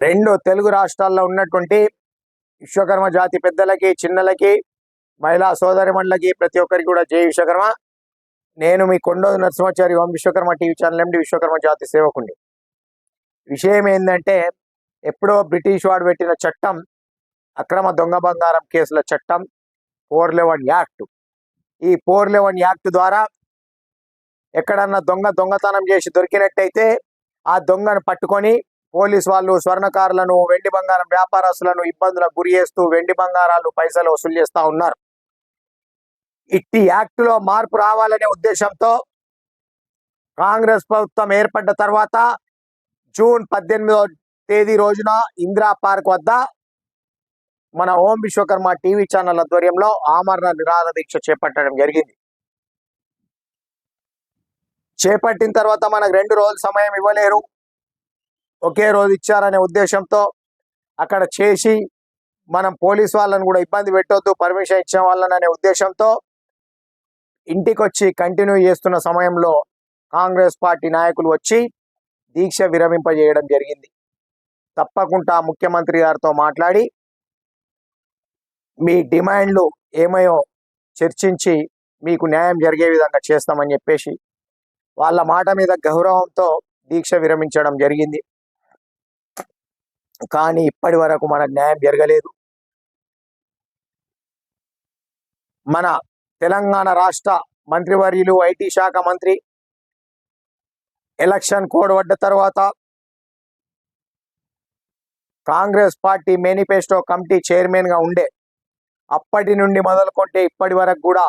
రెండు తెలుగు రాష్ట్రాల్లో ఉన్నటువంటి విశ్వకర్మ జాతి పెద్దలకి చిన్నలకి మహిళా సోదరిమణులకి ప్రతి ఒక్కరికి కూడా జై విశ్వకర్మ. నేను మీ Kondoju Narasimhachari Om Vishwakarma TV channel M D Vishwakarma జాతి సేవకుండి. విషయం ఏంటంటే ఎప్పుడో బ్రిటిష్ వాడు పెట్టిన చట్టం అక్రమ దొంగ బంగారం కేసుల చట్టం ఫోర్ లెవెన్ యాక్ట్. ఈ ఫోర్ లెవెన్ యాక్ట్ ద్వారా ఎక్కడన్నా దొంగ దొంగతనం చేసి దొరికినట్టయితే ఆ దొంగను పట్టుకొని పోలీస్ వాళ్ళు స్వర్ణకారులను వెండి బంగారం వ్యాపారస్తులను ఇబ్బందులకు గురి చేస్తూ వెండి బంగారాలు పైసలు వసూలు చేస్తా ఉన్నారు. ఇట్టి యాక్ట్లో మార్పు రావాలనే ఉద్దేశంతో కాంగ్రెస్ ప్రభుత్వం ఏర్పడ్డ తర్వాత జూన్ పద్దెనిమిదో తేదీ రోజున ఇందిరా పార్క్ వద్ద మన ఓం విశ్వకర్మ టీవీ ఛానల్ ఆధ్వర్యంలో ఆమరణ నిరాధ దీక్ష చేపట్టడం జరిగింది. చేపట్టిన తర్వాత మనకు రెండు రోజులు సమయం ఇవ్వలేరు. ఒకే రోజు ఇచ్చారనే ఉద్దేశంతో అక్కడ చేసి మనం పోలీస్ వాళ్ళని కూడా ఇబ్బంది పెట్టొద్దు పర్మిషన్ ఇచ్చే వాళ్ళని అనే ఉద్దేశంతో ఇంటికి వచ్చి కంటిన్యూ చేస్తున్న సమయంలో కాంగ్రెస్ పార్టీ నాయకులు వచ్చి దీక్ష విరమింపజేయడం జరిగింది. తప్పకుండా ముఖ్యమంత్రి గారితో మాట్లాడి మీ డిమాండ్లు ఏమయో చర్చించి మీకు న్యాయం జరిగే విధంగా చేస్తామని చెప్పేసి వాళ్ళ మాట మీద గౌరవంతో దీక్ష విరమించడం జరిగింది. కానీ ఇప్పటి వరకు మనకు న్యాయం జరగలేదు. మన తెలంగాణ రాష్ట్ర మంత్రివర్యులు ఐటీ శాఖ మంత్రి ఎలక్షన్ కోడ్ పడ్డ తర్వాత కాంగ్రెస్ పార్టీ మేనిఫెస్టో కమిటీ చైర్మన్గా ఉండే అప్పటి నుండి మొదలుకొంటే ఇప్పటి వరకు కూడా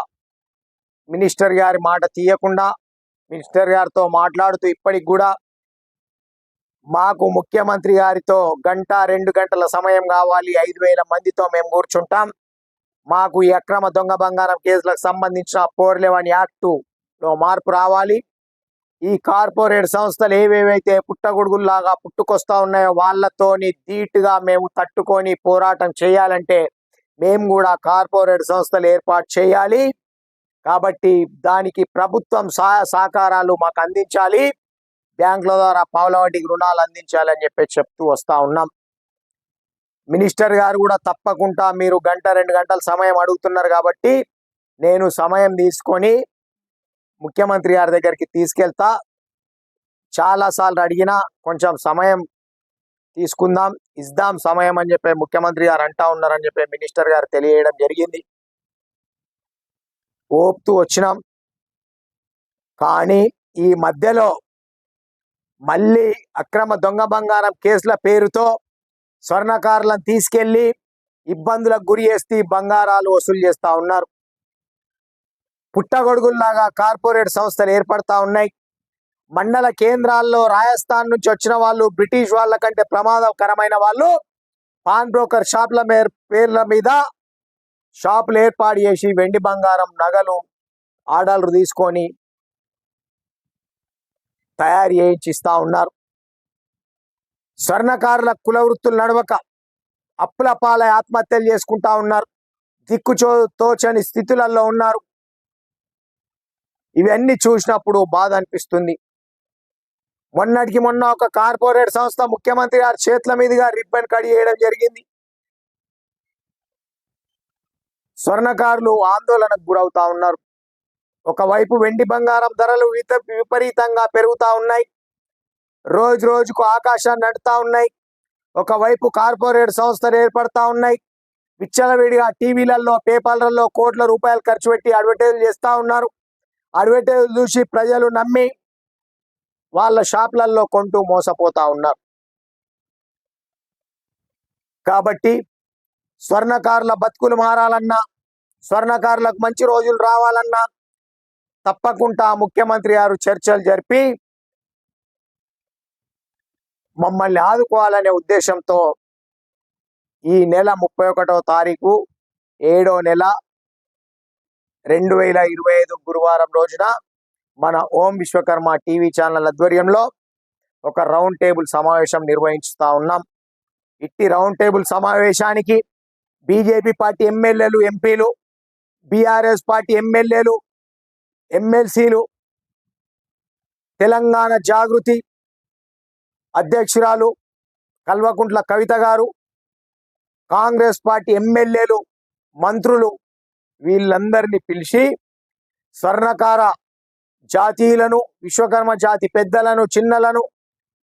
మినిస్టర్ గారి మాట తీయకుండా మినిస్టర్ గారితో మాట్లాడుతూ ఇప్పటికి కూడా మాకు ముఖ్యమంత్రి గారితో గంట రెండు గంటల సమయం కావాలి. ఐదు వేల మందితో మేము కూర్చుంటాం. మాకు ఈ అక్రమ దొంగ బంగారం కేసులకు సంబంధించిన ఫోర్ లెవెన్ యాక్ట్లో మార్పు రావాలి. ఈ కార్పొరేట్ సంస్థలు ఏవేవైతే పుట్టగొడుగుల్లాగా పుట్టుకొస్తా ఉన్నాయో వాళ్ళతోని ధీటుగా మేము తట్టుకొని పోరాటం చేయాలంటే మేము కూడా కార్పొరేట్ సంస్థలు ఏర్పాటు చేయాలి. కాబట్టి దానికి ప్రభుత్వం సహకారాలు మాకు అందించాలి. బ్యాంకుల ద్వారా పావుల వడ్డీకి రుణాలు అందించాలని చెప్పి చెప్తూ వస్తా ఉన్నాం. మినిస్టర్ గారు కూడా తప్పకుండా మీరు గంట రెండు గంటల సమయం అడుగుతున్నారు కాబట్టి నేను సమయం తీసుకొని ముఖ్యమంత్రి గారి దగ్గరికి తీసుకెళ్తా. చాలాసార్లు అడిగినా కొంచెం సమయం తీసుకుందాం ఇద్దాం సమయం అని చెప్పి ముఖ్యమంత్రి గారు అంటా ఉన్నారని చెప్పి మినిస్టర్ గారు తెలియజేయడం జరిగింది. ఓపుతూ వచ్చినాం. కానీ ఈ మధ్యలో మళ్ళీ అక్రమ దొంగ బంగారం కేసుల పేరుతో స్వర్ణకారులను తీసుకెళ్ళి ఇబ్బందులకు గురి చేసి బంగారాలు వసూలు చేస్తా ఉన్నారు. పుట్టగొడుగుల్లాగా కార్పొరేట్ సంస్థలు ఏర్పడతా ఉన్నాయి. మండల కేంద్రాల్లో రాజస్థాన్ నుంచి వచ్చిన వాళ్ళు బ్రిటిష్ వాళ్ళ కంటే ప్రమాదకరమైన వాళ్ళు పాన్ బ్రోకర్ షాప్ల పేర్ల మీద షాపులు ఏర్పాటు చేసి వెండి బంగారం నగలు ఆర్డర్లు తీసుకొని తయారు చేయించి ఇస్తా ఉన్నారు. స్వర్ణకారుల కుల వృత్తులు నడవక అప్పుల పాలై ఆత్మహత్యలు చేసుకుంటా ఉన్నారు. దిక్కుచో తోచని స్థితులలో ఉన్నారు. ఇవన్నీ చూసినప్పుడు బాధ అనిపిస్తుంది. మొన్నటికి మొన్న ఒక కార్పొరేట్ సంస్థ ముఖ్యమంత్రి గారి చేతుల మీదుగా రిబ్బన్ కట్ చేయడం జరిగింది. స్వర్ణకారులు ఆందోళనకు గురవుతా ఉన్నారు. ఒకవైపు వెండి బంగారం ధరలు విపరీతంగా పెరుగుతా ఉన్నాయి. రోజు రోజుకు ఆకాశాన్ని నడుతా ఉన్నాయి. ఒకవైపు కార్పొరేట్ సంస్థలు ఏర్పడతా ఉన్నాయి. విచ్చలవిడిగా టీవీలలో పేపర్లలో కోట్ల రూపాయలు ఖర్చు పెట్టి అడ్వర్టైజ్ చేస్తా ఉన్నారు. అడ్వర్టైజ్ చూసి ప్రజలు నమ్మి వాళ్ళ షాప్లలో కొంటూ మోసపోతా ఉన్నారు. కాబట్టి స్వర్ణకారుల బతుకులు మారాలన్నా స్వర్ణకారులకు మంచి రోజులు రావాలన్నా తప్పకుండా ముఖ్యమంత్రి గారు చర్చలు జరిపి మమ్మల్ని ఆదుకోవాలనే ఉద్దేశంతో ఈ నెల ముప్పై ఒకటో తారీఖు ఏడో నెల రెండు వేల ఇరవై ఐదు గురువారం రోజున మన ఓం విశ్వకర్మ టీవీ ఛానల్ ఆధ్వర్యంలో ఒక రౌండ్ టేబుల్ సమావేశం నిర్వహించుతా ఉన్నాం. ఇట్టి రౌండ్ టేబుల్ సమావేశానికి బీజేపీ పార్టీ ఎమ్మెల్యేలు ఎంపీలు బీఆర్ఎస్ పార్టీ ఎమ్మెల్యేలు ఎమ్మెల్సీలు తెలంగాణ జాగృతి అధ్యక్షురాలు కల్వకుంట్ల కవిత గారు కాంగ్రెస్ పార్టీ ఎమ్మెల్యేలు మంత్రులు వీళ్ళందరినీ పిలిచి స్వర్ణకార జాతీయులను విశ్వకర్మ జాతి పెద్దలను చిన్నలను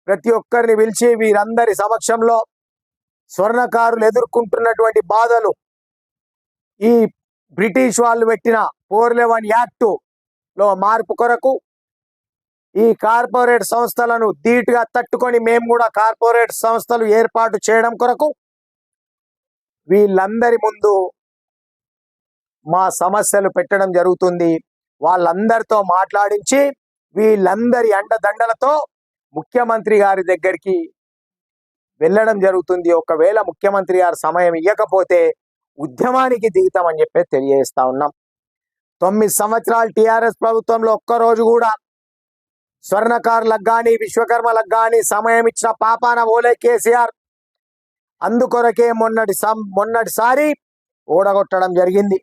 ప్రతి ఒక్కరిని పిలిచి వీరందరి సమక్షంలో స్వర్ణకారులు ఎదుర్కొంటున్నటువంటి బాధలు. ఈ బ్రిటిష్ వాళ్ళు పెట్టిన ఫోర్ లెవెన్ యాక్టు లో మార్పు కొరకు ఈ కార్పొరేట్ సంస్థలను ధీటుగా తట్టుకొని మేము కూడా కార్పొరేట్ సంస్థలు ఏర్పాటు చేయడం కొరకు వీళ్ళందరి ముందు మా సమస్యలు పెట్టడం జరుగుతుంది. వాళ్ళందరితో మాట్లాడించి వీళ్ళందరి అండదండలతో ముఖ్యమంత్రి గారి దగ్గరికి వెళ్ళడం జరుగుతుంది. ఒకవేళ ముఖ్యమంత్రి గారు సమయం ఇవ్వకపోతే ఉద్యమానికి దిగుతామని చెప్పి తెలియజేస్తా ఉన్నాం. తొమ్మిది సంవత్సరాలు టిఆర్ఎస్ ప్రభుత్వంలో ఒక్కరోజు కూడా స్వర్ణకారులకు కానీ విశ్వకర్మలకు కానీ సమయం ఇచ్చిన పాపాన ఓలే కేసీఆర్. అందుకొరకే మొన్నటి సం మొన్నటిసారి ఓడగొట్టడం జరిగింది.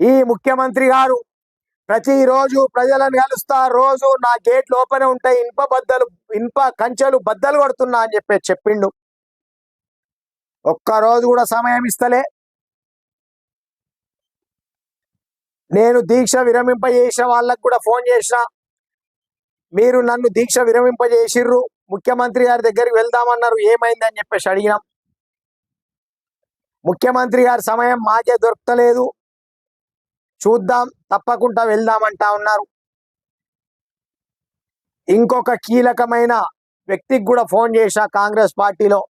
ఈ ముఖ్యమంత్రి గారు ప్రతిరోజు ప్రజలను కలుస్తా రోజు నా గేట్లు ఓపెన్ ఉంటాయి ఇనుప బద్దలు ఇనుప కంచెలు బద్దలు కొడుతున్నా అని చెప్పి చెప్పిండు. ఒక్క రోజు కూడా సమయం ఇస్తలే. నేను దీక్ష విరమింపజేసిన వాళ్ళకు కూడా ఫోన్ చేసిన. మీరు నన్ను దీక్ష విరమింపజేసిర్రు. ముఖ్యమంత్రి గారి దగ్గరికి వెళ్దామన్నారు. ఏమైందని చెప్పేసి అడిగినాం. ముఖ్యమంత్రి గారి సమయం మాకే దొరకలేదు. చూద్దాం తప్పకుండా వెళ్దామంటా ఉన్నారు. ఇంకొక కీలకమైన వ్యక్తికి కూడా ఫోన్ చేశా కాంగ్రెస్ పార్టీలో.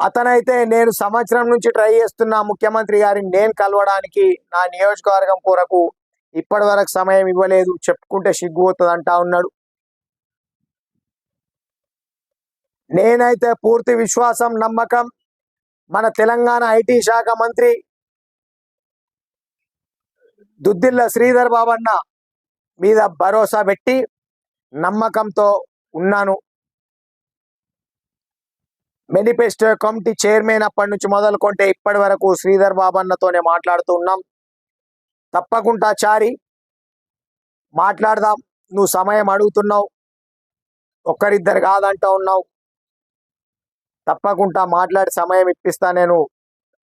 అతనైతే నేను సంవత్సరం నుంచి ట్రై చేస్తున్నా ముఖ్యమంత్రి గారిని నేను కలవడానికి నా నియోజకవర్గం కొరకు ఇప్పటి వరకు సమయం ఇవ్వలేదు చెప్పుకుంటే సిగ్గు అవుతుంది అంటా ఉన్నాడు. నేనైతే పూర్తి విశ్వాసం నమ్మకం మన తెలంగాణ ఐటీ శాఖ మంత్రి దుద్దిల్ల శ్రీధర్ బాబన్న మీద భరోసా పెట్టి నమ్మకంతో ఉన్నాను. మేనిఫెస్టో కమిటీ చైర్మన్ అప్పటి నుంచి మొదలుకొంటే ఇప్పటి వరకు శ్రీధర్ బాబన్నతోనే మాట్లాడుతూ ఉన్నాం. తప్పకుండా చారి మాట్లాడదాం. నువ్వు సమయం అడుగుతున్నావు. ఒక్కరిద్దరు కాదంటా ఉన్నావు. తప్పకుండా మాట్లాడి సమయం ఇప్పిస్తా నేను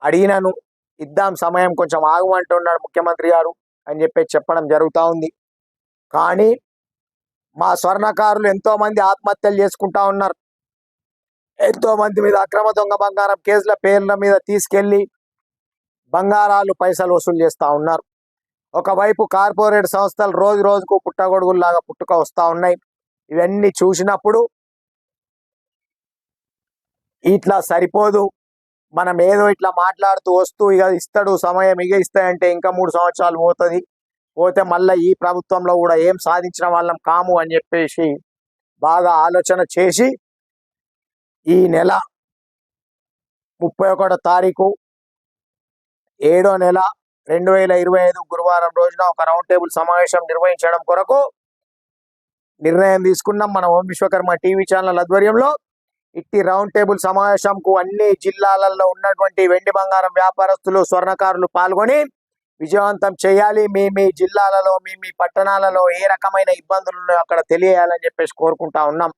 అడిగినాను. ఇద్దాం సమయం కొంచెం ఆగమంటున్నాడు ముఖ్యమంత్రి గారు అని చెప్పి చెప్పడం జరుగుతూ ఉంది. కానీ మా స్వర్ణకారులు ఎంతోమంది ఆత్మహత్యలు చేసుకుంటా ఉన్నారు. ఎంతో మంది మీద అక్రమ దొంగ బంగారం కేసుల పేర్ల మీద తీసుకెళ్ళి బంగారాలు పైసలు వసూలు చేస్తా ఉన్నారు. ఒకవైపు కార్పొరేట్ సంస్థలు రోజు రోజుకు పుట్టగొడుగుల్లాగా పుట్టుక వస్తూ ఉన్నాయి. ఇవన్నీ చూసినప్పుడు ఇట్లా సరిపోదు. మనం ఏదో ఇట్లా మాట్లాడుతూ వస్తూ ఇక ఇస్తాడు సమయం ఇక ఇస్తాయంటే ఇంకా మూడు సంవత్సరాలు పోతుంది. పోతే మళ్ళీ ఈ ప్రభుత్వంలో కూడా ఏం సాధించిన వాళ్ళం కాము అని చెప్పేసి బాగా ఆలోచన చేసి ఈ నెల ముప్పై ఒకటో తారీఖు ఏడో నెల రెండు వేల ఇరవై ఐదు గురువారం రోజున ఒక రౌండ్ టేబుల్ సమావేశం నిర్వహించడం కొరకు నిర్ణయం తీసుకున్నాం మన ఓం విశ్వకర్మ టీవీ ఛానల్ ఆధ్వర్యంలో. ఇట్టి రౌండ్ టేబుల్ సమావేశంకు అన్ని జిల్లాలలో ఉన్నటువంటి వెండి బంగారం వ్యాపారస్తులు స్వర్ణకారులు పాల్గొని విజయవంతం చేయాలి. మీ మీ జిల్లాలలో మీ మీ పట్టణాలలో ఏ రకమైన ఇబ్బందులు ఉన్నాయో అక్కడ తెలియాలని చెప్పేసి కోరుకుంటా ఉన్నాం.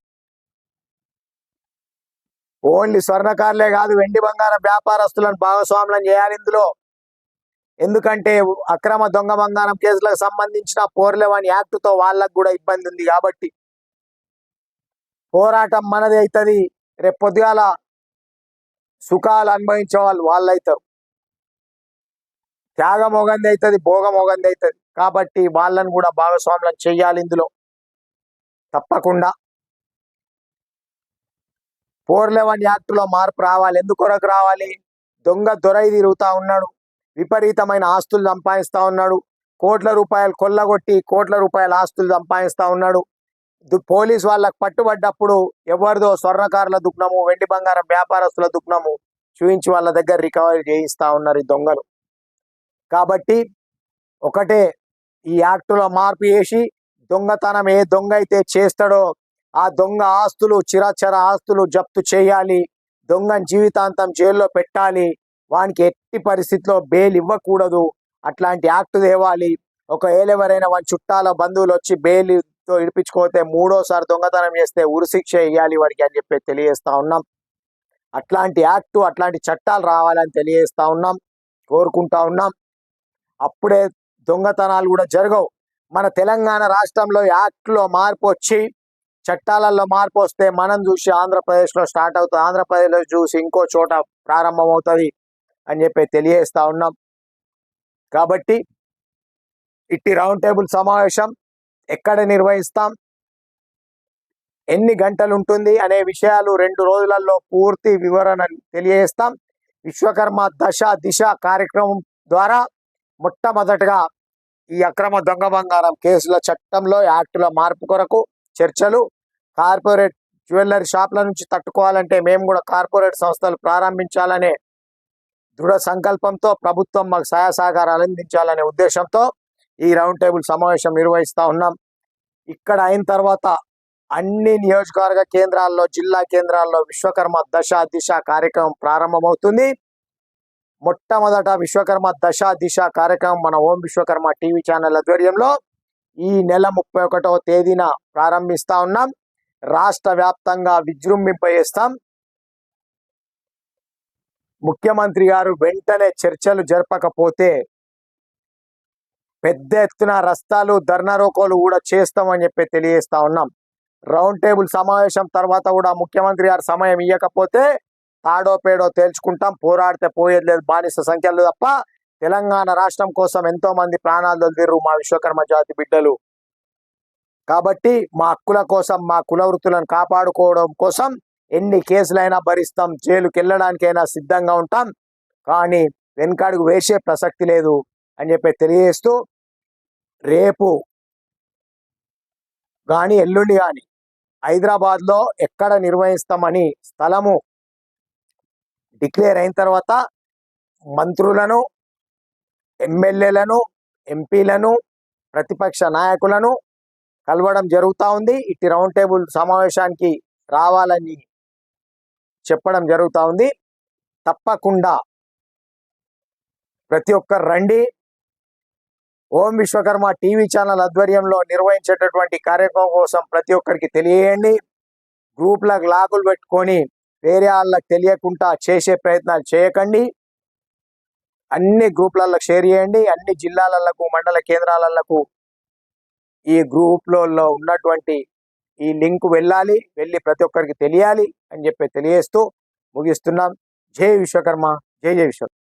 ఓన్లీ స్వర్ణకారులే కాదు వెండి బంగారం వ్యాపారస్తులను భాగస్వాములను చేయాలి ఇందులో. ఎందుకంటే అక్రమ దొంగ బంగారం కేసులకు సంబంధించిన పోర్లెవన్ యాక్ట్తో వాళ్ళకు కూడా ఇబ్బంది ఉంది కాబట్టి. పోరాటం మనది అవుతుంది రేపు పొద్దుగాల సుఖాలు అనుభవించే వాళ్ళు వాళ్ళు అవుతారు త్యాగం ఒకంది అవుతుంది భోగం ఒకంది అవుతుంది కాబట్టి వాళ్ళని కూడా భాగస్వాములను చెయ్యాలి ఇందులో. తప్పకుండా. ఫోర్ లెవెన్ యాక్ట్లో మార్పు రావాలి. ఎందుకొరకు రావాలి? దొంగ దొరై తిరుగుతా ఉన్నాడు. విపరీతమైన ఆస్తులు సంపాదిస్తా ఉన్నాడు. కోట్ల రూపాయలు కొల్లగొట్టి కోట్ల రూపాయల ఆస్తులు సంపాదిస్తా ఉన్నాడు. దు- పోలీస్ వాళ్ళకు పట్టుబడ్డప్పుడు ఎవరిదో స్వర్ణకారుల దుగ్నము వెండి బంగారం వ్యాపారస్తుల దుగ్నము చూయించి వాళ్ళ దగ్గర రికవరీ చేయిస్తా ఉన్నారు ఈ దొంగలు. కాబట్టి ఒకటే ఈ యాక్టులో మార్పు చేసి దొంగతనం ఏ దొంగ అయితే చేస్తాడో ఆ దొంగ ఆస్తులు చిరచర ఆస్తులు జప్తు చేయాలి. దొంగని జీవితాంతం జైల్లో పెట్టాలి. వానికి ఎట్టి పరిస్థితిలో బెయిల్ ఇవ్వకూడదు. అట్లాంటి యాక్ట్ తేవాలి. ఒక ఏలెవరైనా వాని చుట్టాల బంధువులు వచ్చి బెయిల్తో ఇడిపించుకోతే మూడోసారి దొంగతనం చేస్తే ఉరిశిక్ష ఇవ్వాలి వాడికి అని చెప్పి తెలియజేస్తా ఉన్నాం. అట్లాంటి యాక్టు అట్లాంటి చట్టాలు రావాలని తెలియజేస్తా ఉన్నాం. కోరుకుంటా ఉన్నాం. అప్పుడే దొంగతనాలు కూడా జరగవు. మన తెలంగాణ రాష్ట్రంలో యాక్ట్లో మార్పు వచ్చి చట్టాలలో మార్పు వస్తే మనం చూసి ఆంధ్రప్రదేశ్లో స్టార్ట్ అవుతుంది. ఆంధ్రప్రదేశ్లో చూసి ఇంకో చోట ప్రారంభమవుతుంది అని చెప్పి తెలియజేస్తా ఉన్నాం. కాబట్టి ఇట్టి రౌండ్ టేబుల్ సమావేశం ఎక్కడ నిర్వహిస్తాం? ఎన్ని గంటలు ఉంటుంది? అనే విషయాలు రెండు రోజులలో పూర్తి వివరణ తెలియజేస్తాం. విశ్వకర్మ దశ దిశ కార్యక్రమం ద్వారా మొట్టమొదటగా ఈ అక్రమ దొంగ బంగారం కేసుల చట్టంలో యాక్టుల మార్పు కొరకు చర్చలు కార్పొరేట్ జ్యువెలరీ షాప్ల నుంచి తట్టుకోవాలంటే మేము కూడా కార్పొరేట్ సంస్థలు ప్రారంభించాలనే దృఢ సంకల్పంతో ప్రభుత్వం మాకు సహాయ సహకారాలు అందించాలనే ఉద్దేశంతో ఈ రౌండ్ టేబుల్ సమావేశం నిర్వహిస్తా ఉన్నాం. ఇక్కడ అయిన తర్వాత అన్ని నియోజకవర్గ కేంద్రాల్లో జిల్లా కేంద్రాల్లో విశ్వకర్మ దశ దిశ కార్యక్రమం ప్రారంభమవుతుంది. మొట్టమొదట విశ్వకర్మ దశ దిశ కార్యక్రమం మన ఓం విశ్వకర్మ టీవీ ఛానల్ ఆధ్వర్యంలో ఈ నెల ముప్పై ఒకటవ తేదీన ప్రారంభిస్తా ఉన్నాం. రాష్ట్ర వ్యాప్తంగా విజృంభింపజేస్తాం. ముఖ్యమంత్రి గారు వెంటనే చర్చలు జరపకపోతే పెద్ద ఎత్తున రస్తాలు ధర్నారోకోలు కూడా చేస్తామని చెప్పి తెలియజేస్తా ఉన్నాం. రౌండ్ టేబుల్ సమావేశం తర్వాత కూడా ముఖ్యమంత్రి గారు సమయం ఇవ్వకపోతే తాడో పేడో తేల్చుకుంటాం. పోరాడితే పోయేది లేదు బానిస సంఖ్యలు తప్ప తెలంగాణ రాష్ట్రం కోసం ఎంతో మంది ప్రాణాలు వదిలిరు మా విశ్వకర్మ జాతి బిడ్డలు. కాబట్టి మా హక్కుల కోసం మా కుల వృత్తులను కాపాడుకోవడం కోసం ఎన్ని కేసులైనా భరిస్తాం జైలుకి వెళ్ళడానికైనా సిద్ధంగా ఉంటాం. కానీ వెనకాడుగు వేసే ప్రసక్తి లేదు అని చెప్పి తెలియజేస్తూ రేపు కానీ ఎల్లుండి కానీ హైదరాబాద్లో ఎక్కడ నిర్వహిస్తామని స్థలము డిక్లేర్ అయిన తర్వాత మంత్రులను ఎమ్మెల్యేలను ఎంపీలను ప్రతిపక్ష నాయకులను కలవడం జరుగుతూ ఉంది. ఇట్టి రౌండ్ టేబుల్ సమావేశానికి రావాలని చెప్పడం జరుగుతూ ఉంది. తప్పకుండా ప్రతి ఒక్కరు రండి. ఓం విశ్వకర్మ టీవీ ఛానల్ ఆధ్వర్యంలో నిర్వహించేటటువంటి కార్యక్రమం కోసం ప్రతి ఒక్కరికి తెలియజేయండి గ్రూప్లకు లాగులు పెట్టుకొని వేరే వాళ్ళకి తెలియకుండా చేసే ప్రయత్నాలు చేయకండి. అన్ని గ్రూప్లలో షేర్ చేయండి. అన్ని జిల్లాలకు మండల కేంద్రాలకు ఈ గ్రూప్లలో ఉన్నటువంటి ఈ లింక్ వెళ్ళాలి వెళ్ళి ప్రతి ఒక్కరికి తెలియాలి అని చెప్పి తెలియజేస్తూ ముగిస్తున్నాం. జై విశ్వకర్మ జై జై విశ్వకర్మ